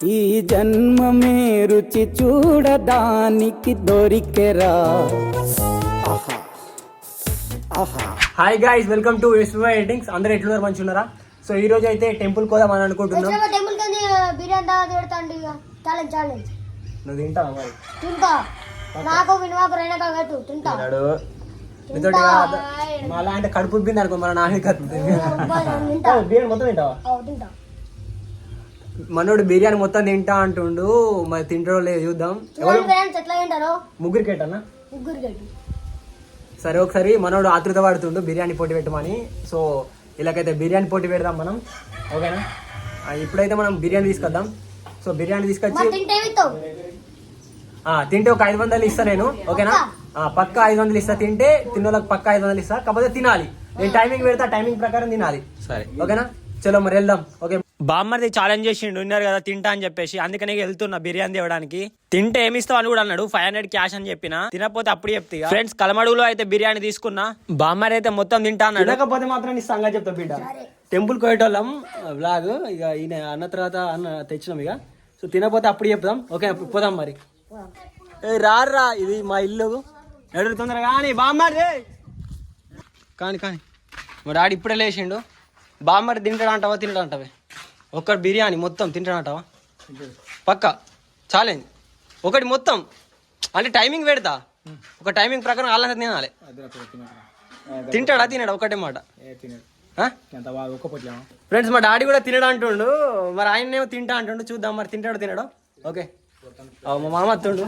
ఈ జన్మమే రుచి చూడడానికి దొరికెరా. ఆహా. ఆహా. Hi guys welcome to SY editings అందరూ ఎట్లున్నారు? మంచి ఉన్నారా సో ఈ రోజు అయితే టెంపుల్ కోదాం అని అనుకుంటున్నాం. టెంపుల్ కింద బిర్యానీ దావా తిడతాండి ఇక. ఛాలెంజ్ ఛాలెంజ్ నువ్వు తింటావా మరి? తింటా. నాకు వినువాకు రైనా పెట్టు. తింటా. తిన్నాడు మీతోటి కాదు. మళ్ళా అంటే కడుపు ఉబ్బింది అనుకో మన నాన్న బిర్యానీ మొత్తం తింటావా? అవు, తింటా. మనోడు బిర్యానీ మొత్తం తింటా అంటుండు. మరి తింటాడో లేదు చూద్దాం. తింటారో? ముగ్గురికి ముగ్గురు గడ్డి సరే ఒకసారి మనోడు ఆతృత పడుతుండు బిర్యానీ పోటీ పెట్టమని. సో ఇలాగైతే బిర్యానీ పోటీ పెడదాం మనం. ఓకేనా? ఇప్పుడైతే మనం బిర్యానీ తీసుకొద్దాం సో బిర్యానీ తీసుకొచ్చి తింటే ఏమిస్తావు? ఆ, తింటే ఒక ఐదు వందలు ఇస్తా నేను. ఓకేనా? ఆ, పక్క ఐదు వందలు ఇస్తా తింటే తిన్నోళ్ళకి పక్క ఐదు వందలు ఇస్తా. కాకపోతే తినాలి. నేను టైమింగ్ పెడతా టైమింగ్ ప్రకారం తినాలి. సరే. ఓకేనా? చలో మరి వెళ్దాం. ఓకే బామ్మర్ది ఛాలెంజ్ చేసిండు విన్నారు కదా తింటా అని చెప్పేసి. అందుకనే వెళ్తున్నా బిర్యానీ తేవడానికి. తింటే ఏమి ఇస్తావు అని కూడా అన్నాడు. ఫైవ్ హండ్రెడ్ క్యాష్ అని చెప్పిన. తినకపోతే అప్పుడు చెప్తా ఫ్రెండ్స్ కలమడుగులో అయితే బిర్యానీ తీసుకున్నా. బామ్మర్ అయితే మొత్తం తింటా అన్నాడు. తినకపోతే మాత్రం నీ సంగతి చెప్తా బిడ్డ. టెంపుల్ కోయటోళ్ళం బ్లాగ్ ఇక ఈయన అన్న తర్వాత అన్న తెచ్చినాం ఇక. సో తినకపోతే అప్పుడు చెప్దాం. ఓకే పోదాం మరి. ఏ రారా ఇది మా ఇల్లు. ఎడురు తొందరగా? కానీ బామ్మారి కానీ కానీ. మా డాడీ ఇప్పుడే లేచిండు. బామ్మారి తింటాడు అంటావా ఒక్కటి బిర్యానీ మొత్తం తింటాడు అంటావా పక్క? ఛాలెంజ్ ఒకటి మొత్తం. అంటే టైమింగ్ పెడతా. ఒక టైమింగ్ ప్రకారం అలా తినాలి. తింటాడా? తినాడు? ఒకటే మాట? ఫ్రెండ్స్ మా డాడీ కూడా తినడా అంటుండు. మరి ఆయన ఏమో తింటా అంటుండు. చూద్దాం మరి తింటాడో తినడో? ఓకే. మా మామ అత్తుండు.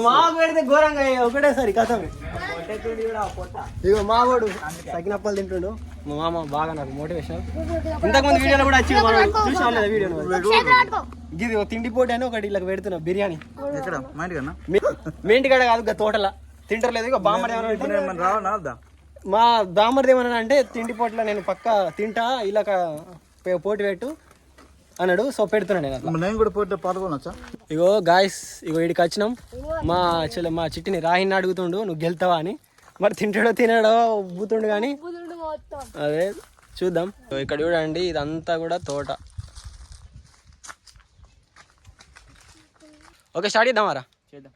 మాకు పెడితే ఘోరంగా అయ్యా, ఒకటేసారి కథం ఇగో మావాడు తగినప్పలు తింటుండు. మా మామ బాగా నాకు మోటివేషన్. ఇంతకుముందు వీడియోలో కూడా వచ్చిండు మనం చూసాం లేదా వీడియో ఇది తిండి పోటీ అని ఒకటి ఇలా పెడుతున్నా బిర్యానీ. ఎక్కడ? మా మీ- మీ ఇంటికాడ కాదు ఇక తోటల. తింటలేదు ఇక బామ్మడి ఏమన్నా అంటే మనం రావనా వద్దా? మా బామ్మడిది ఏమన్నా అంటే తిండి పోట్ల నేను పక్క తింటా ఇలా పోటీ పెట్టు. అన్నాడు. సో పెడుతున్నాను నేను అట్లా. నేను కూడా పోతే పాల్గొనొచ్చా ఇగో గాయస్ ఇగో ఇడికి వచ్చినాం. మా చెల్లె మా చిట్టిని రాహిని అడుగుతుండు నువ్వు గెలుతావా అని. మరి తింటాడో తినాడో బూతుండు కానీ. అదే చూద్దాం. ఇక్కడ చూడండి ఇదంతా కూడా తోట. ఓకే స్టార్ట్ చేద్దామారా చేద్దాం.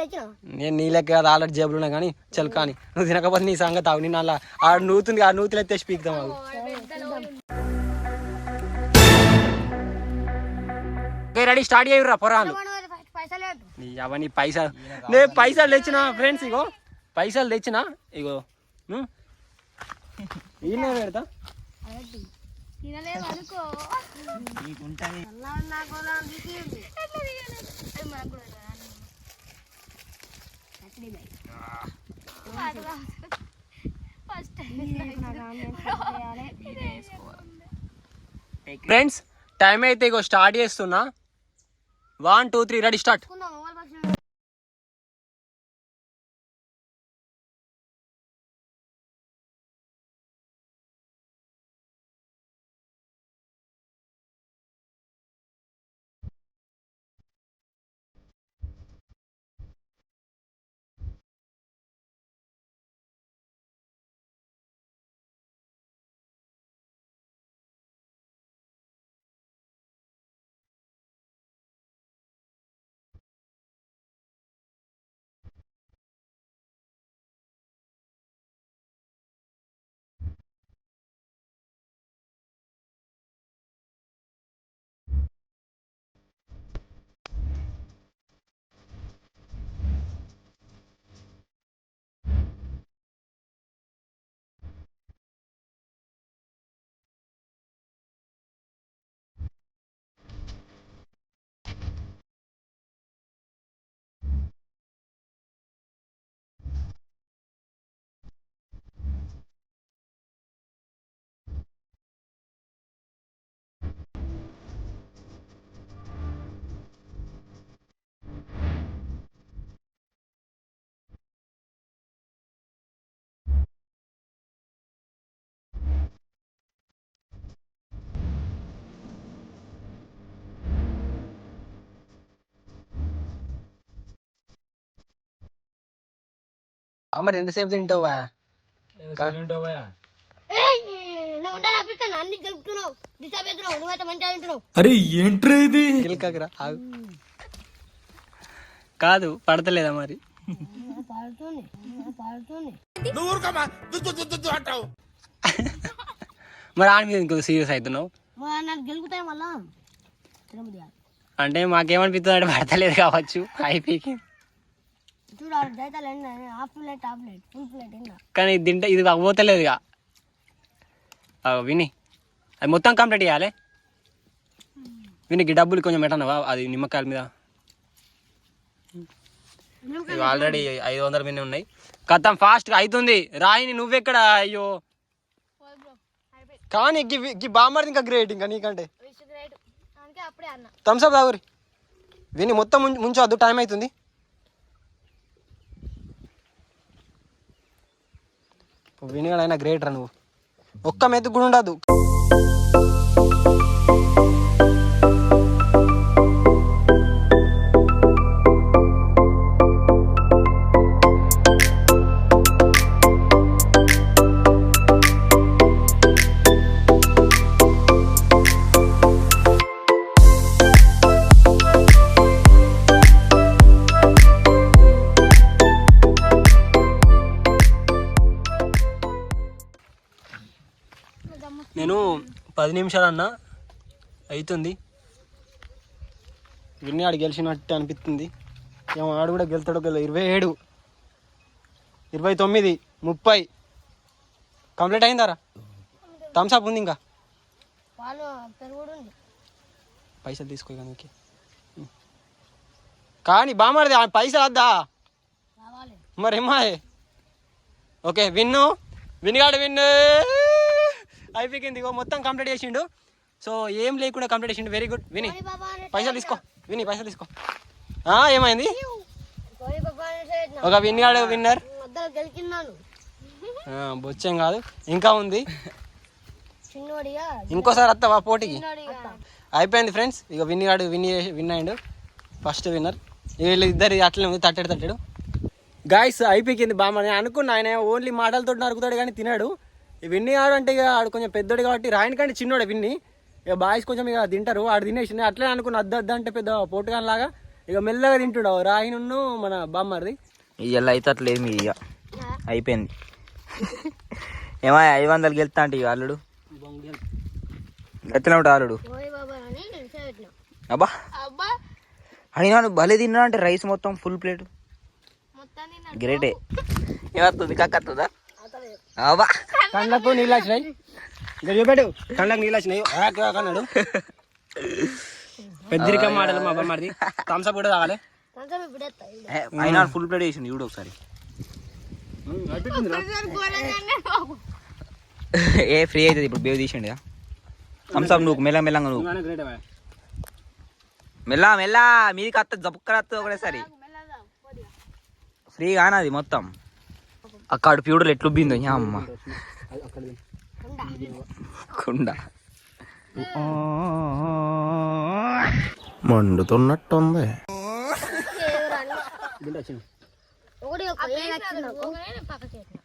తెచ్చినావు? నేను నీ లెక్క కాదు ఆల్రెడీ జేబులు ఉన్నా కానీ చల్ కానీ. నువ్వు తినకపోతే నీ సంగతి ఆవు నేను అలా ఆ నూతుంది ఆ నూతులు ఎత్తే స్పీక్దాం రెడీ స్టార్ట్ చేయరా పొరాలు అవన్నీ పైసలు నేను పైసలు. తెచ్చిన ఫ్రెండ్స్ ఇగో. పైసలు తెచ్చిన ఇగో? ఈయనే పెడతా ఫ్రెండ్స్ టైం అయితే ఇగో స్టార్ట్ చేస్తున్నా. One two three ready start. మరి ఎంతసేపు తింటావా అరే ఏంట్రా ఇది. కాదు పడతలేదా మరి? మరి ఆడి మీద ఇంకో సీరియస్ అవుతున్నావు? అంటే మాకేమనిపిస్తుంది అంటే పడతలేదు కావచ్చు? అయిపోయి కానీ ఇది తింటే ఇది పోతలేదు ఇక. విని. అది మొత్తం కంప్లీట్ చేయాలి. వినికి డబ్బులు కొంచెం పెట్టనవా అది నిమ్మకాయల మీద? ఆల్రెడీ ఐదు వందల మీద ఉన్నాయి. కథం ఫాస్ట్గా అవుతుంది రాయిని నువ్వెక్కడ అయ్యో? కానీ గి బామ్మది ఇంకా గ్రేట్ ఇంకా నీకంటే. థమ్స్అప్ తాగురి. విని మొత్తం ముంచు ముంచొద్దు టైం అవుతుంది. వినిగాడైనా గ్రేటర్ నువ్వు. ఒక్క మెతుకు కూడా ఉండదు. నేను పది నిమిషాలు అన్నా అవుతుంది విన్ని ఆడు గెలిచినట్టు అనిపిస్తుంది. ఏమో ఆడు కూడా గెలుతాడు గెల ఇరవై ఏడు ఇరవై తొమ్మిది ముప్పై. కంప్లీట్ అయిందారా థమ్స్అప్ ఉంది ఇంకా? పైసలు తీసుకో కానీ కానీ బామ్మడిది ఆ పైసలు వద్దా? రావాలి. మరి ఏమాయ్ ఓకే విన్ను. వినిగాడు విన్ను. అయిపోయింది ఇగో మొత్తం కంప్లీట్ చేసిండు. సో ఏం లేకుండా కంప్లీట్ చేసిండు. వెరీ గుడ్ విని. కోడి పైసలు తీసుకో. విని పైసలు తీసుకో. ఏమైంది? కోడి ఒక విన్గాడు విన్నర్. మధ్యలో గెలికిన్నాను. బొచ్చేం కాదు. ఇంకా ఉంది? ఇంకోసారి వస్తావా పోటీకి. అయిపోయింది ఫ్రెండ్స్ ఇక విన్నిగాడు విన్ విన్ అయ్యిండు ఫస్ట్ విన్నర్ వీళ్ళు ఇద్దరు అట్లనే ఉంది తట్టడు తట్టడు. గాయస్ అయిపోయింది బామ్మ నేను అనుకున్నా ఆయన ఓన్లీ మాటలతో నరుకుతాడు కానీ తినాడు. విన్ని ఆడు అంటే ఇక ఆడు కొంచెం పెద్దోడు కాబట్టి రాయని కంటే చిన్నోడే విన్ని. ఇక బాయ్స్ కొంచెం ఇక తింటారు ఆడు తినేసి నేను అట్లనే అనుకున్నా అద్ద అద్ద అంటే పెద్ద పోటుగాన్ లాగా. ఇక మెల్లగా తింటుడు రాయినున్ను మన బామ్మది ఇవాళ అయితే అట్లా ఏమి ఇక. అయిపోయింది. ఏమో ఐదు వందలు గెలుతా అంటే ఇక అల్లుడు. ఎట్లా ఉంటావు అల్లుడు. అబ్బా. అబ్బా. అయినా భలే తిన్నా అంటే రైస్ మొత్తం ఫుల్ ప్లేట్. గ్రేటే. ఏమవుతుంది కక్కత్తుందా కళ్ళకు నీళ్ళు వచ్చినాయి. ఇక చూపెట్టు. కళ్ళకు నీళ్ళు వచ్చినాయి. అన్నాడు. పెద్దరిక మాటలు మా బామ్మది థమ్స్అప్ కూడా తాగాలి. అయినా ఫుల్ ప్లేట్ వేసింది చూడు ఒకసారి. ఏ ఫ్రీ అవుతుంది ఇప్పుడు బేవ్ తీసిండు ఇక. థమ్స్అప్ నువ్వు మెల్ల మెల్లంగా నువ్వు మెల్ల మెల్ల మీదికి అత్త జప్పుక్కర వస్తుంది ఒకటేసారి. ఫ్రీ కానది మొత్తం. అక్కడ ప్యూడలు ఎట్లుబ్బిందో యా అమ్మ. కుండ. మండుతున్నట్టుంది.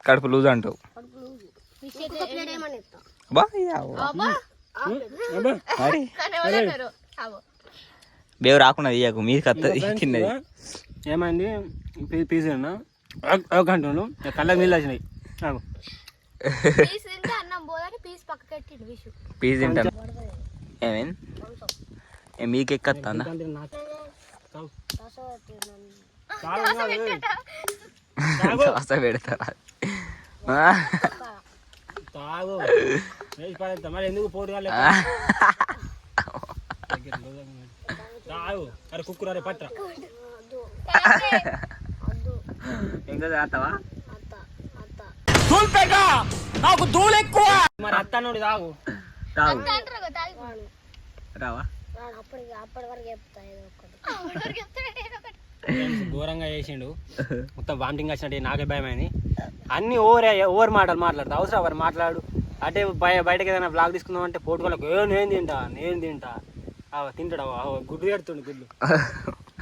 కడుపు లూజ్ అంటావు. బేవ్ రాకుండా తీయకు మీదికి వస్తుంది కిందది ఏమైంది? పీ- పీస్ అన్నా అంటున్నాను కళ్ళకు నీళ్ళు వచ్చినాయి. ఆగు. పీస్ తింటాను. మీకు ఎక్కత్తా అంటే నాకు తాగు. కాస్త పెడతారా? ఆ? తాగు. మరి ఎందుకు పోటీ తాగు. అరే కుక్కురు పట్రా ఇంకా తాగుతావా? మరి అత్త నుండి తాగు తాగు రావా? ఘోరంగా చేసిండు. మొత్తం వామిటింగ్ వచ్చినట్టు నాకే భయమైంది. అన్ని ఓవర్ ఓవర్ మాటలు మాట్లాడతా. అవసరం వారు మాట్లాడు? అంటే బయ బయటకి ఏదైనా బ్లాగ్ తీసుకుందాం అంటే పోటుకోలకు ఏ నేను తింటా నేను తింటా. ఆ, తింటాడు గుడ్డు పెడుతుండు గుడ్లు.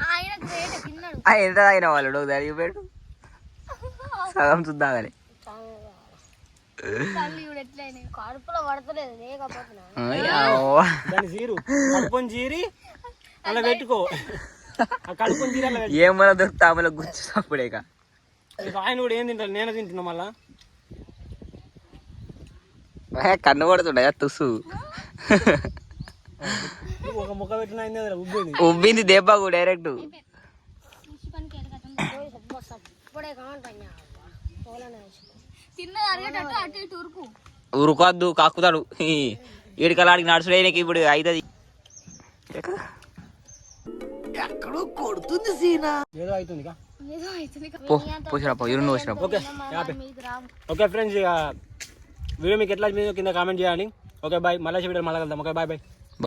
ఆయన గ్రేట్ తిన్నాడు. ఆ, ఎంత తాగిన వాళ్ళు సగం ఎట్లయినాయి కడుపులో పడతలేదు జీరు కడుపుని జీరి అలా పెట్టుకో. ఆ కడుపుని జీరి అలా ఏం మన దొరుకుతా మన గుర్తు అప్పుడే ఇక. పెట్టుకో ఆయన కూడా ఏం తింటారు నేనే తింటున్నా మళ్ళా. కన్ను పడుతుండే తుసు. ఒక ముక్క పెట్టిన ఉబ్బేది. ఉబ్బింది దెబ్బకు డైరెక్ట్. ఉరుకోద్దు కాకుతాడు ఈడికలాడికి నడుచుడే నీకు ఇప్పుడు అవుతుంది ఏదో అవుతుంది ఇక ఏదో అవుతుంది. ఓకే ఫ్రెండ్స్ ఇక వీడియో మీకు ఎట్లా కింద కామెంట్ చేయండి. Okay bye. మళ్ళీ వీడియో మళ్ళీ కలుద్దాం. Okay bye bye.